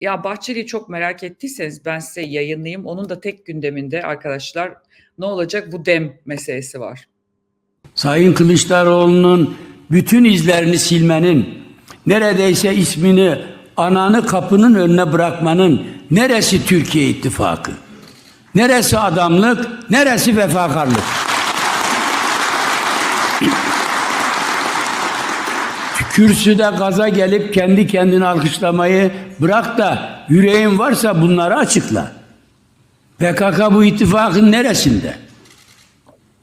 Ya Bahçeli'yi çok merak ettiyseniz ben size yayınlayayım. Onun da tek gündeminde arkadaşlar ne olacak bu dem meselesi var. Sayın Kılıçdaroğlu'nun bütün izlerini silmenin, neredeyse ismini ananı kapının önüne bırakmanın neresi Türkiye ittifakı? Neresi adamlık, neresi vefakarlık? Kürsüde gaza gelip kendi kendini alkışlamayı bırak da yüreğin varsa bunları açıkla. PKK bu ittifakın neresinde?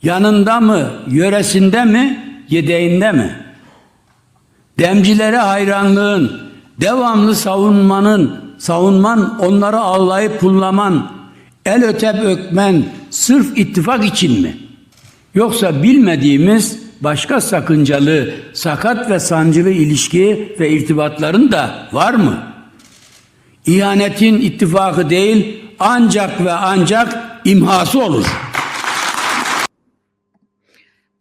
Yanında mı, yöresinde mi, yedeğinde mi? Demcilere hayranlığın, devamlı savunmanın, savunman, onları ağlayıp pullaman, el ötep ökmen sırf ittifak için mi? Yoksa bilmediğimiz başka sakıncalı, sakat ve sancılı ilişki ve irtibatların da var mı? İhanetin ittifakı değil, ancak ve ancak imhası olur.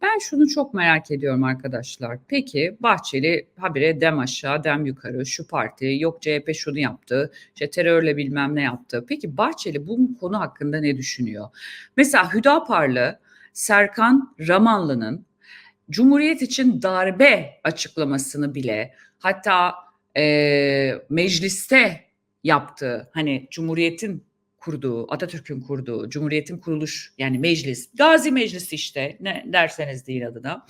Ben şunu çok merak ediyorum arkadaşlar. Peki Bahçeli habire dem aşağı dem yukarı şu parti yok CHP şunu yaptı işte terörle bilmem ne yaptı. Peki Bahçeli bu konu hakkında ne düşünüyor? Mesela Hüdaparlı Serkan Ramanlı'nın Cumhuriyet için darbe açıklamasını bile hatta e, mecliste yaptığı hani Cumhuriyet'in kurduğu, Atatürk'ün kurduğu, Cumhuriyet'in kuruluş yani meclis, Gazi Meclisi işte ne derseniz deyin adına.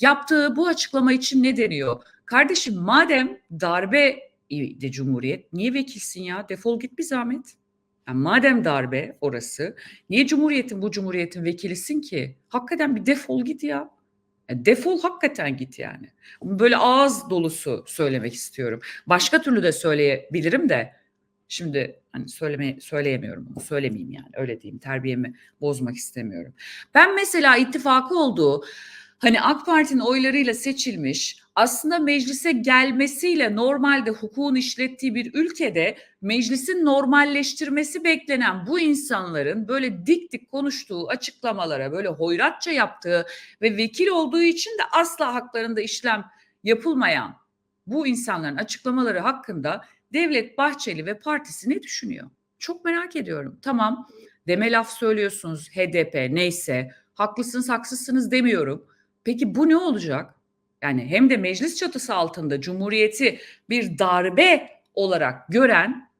Yaptığı bu açıklama için ne deniyor? Kardeşim madem darbe de Cumhuriyet niye vekilsin ya? Defol git bir zahmet. Yani madem darbe orası niye Cumhuriyet'in bu Cumhuriyet'in vekilisin ki? Hakikaten bir defol git ya. Defol hakikaten git yani. Böyle ağız dolusu söylemek istiyorum. Başka türlü de söyleyebilirim de Şimdi hani söyleme söyleyemiyorum bunu. Söylemeyeyim yani. Öyle diyeyim. Terbiyemi bozmak istemiyorum. Ben mesela ittifakı olduğu hani AK Parti'nin oylarıyla seçilmiş aslında meclise gelmesiyle normalde hukukun işlettiği bir ülkede meclisin normalleştirmesi beklenen bu insanların böyle dik dik konuştuğu açıklamalara böyle hoyratça yaptığı ve vekil olduğu için de asla haklarında işlem yapılmayan bu insanların açıklamaları hakkında Devlet Bahçeli ve partisi ne düşünüyor? Çok merak ediyorum. Tamam deme laf söylüyorsunuz HDP neyse haklısınız haksızsınız demiyorum. Peki bu ne olacak? Yani hem de meclis çatısı altında Cumhuriyeti bir darbe olarak gören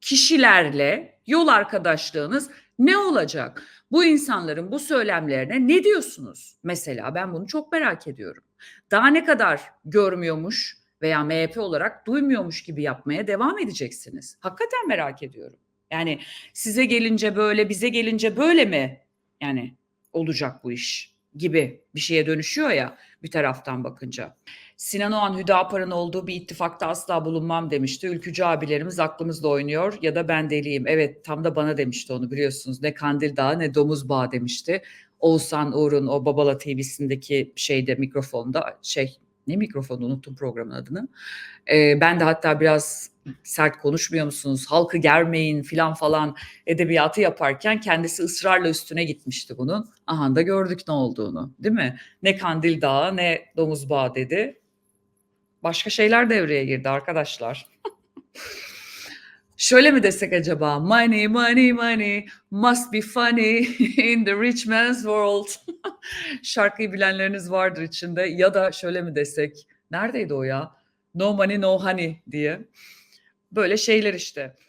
kişilerle yol arkadaşlığınız ne olacak? Bu insanların bu söylemlerine ne diyorsunuz? Mesela ben bunu çok merak ediyorum. Daha ne kadar görmüyormuş, veya MHP olarak duymuyormuş gibi yapmaya devam edeceksiniz. Hakikaten merak ediyorum. Yani size gelince böyle, bize gelince böyle mi? Yani olacak bu iş gibi bir şeye dönüşüyor ya bir taraftan bakınca. Sinan Oğan Hüdapar'ın olduğu bir ittifakta asla bulunmam demişti. Ülkücü abilerimiz aklımızla oynuyor ya da ben deliyim. Evet tam da bana demişti onu biliyorsunuz. Ne Kandil Dağı ne Domuz Bağı demişti. Oğuzhan Uğur'un o Babala TV'sindeki şeyde mikrofonda şey ne mikrofonu unuttum programın adını. Ee, ben de hatta biraz sert konuşmuyor musunuz? Halkı germeyin filan falan edebiyatı yaparken kendisi ısrarla üstüne gitmişti bunun. Aha da gördük ne olduğunu değil mi? Ne Kandil Dağı ne Domuz Bağı dedi. Başka şeyler devreye girdi arkadaşlar. Şöyle mi desek acaba? Money, money, money must be funny in the rich man's world. Şarkıyı bilenleriniz vardır içinde. Ya da şöyle mi desek? Neredeydi o ya? No money, no honey diye. Böyle şeyler işte.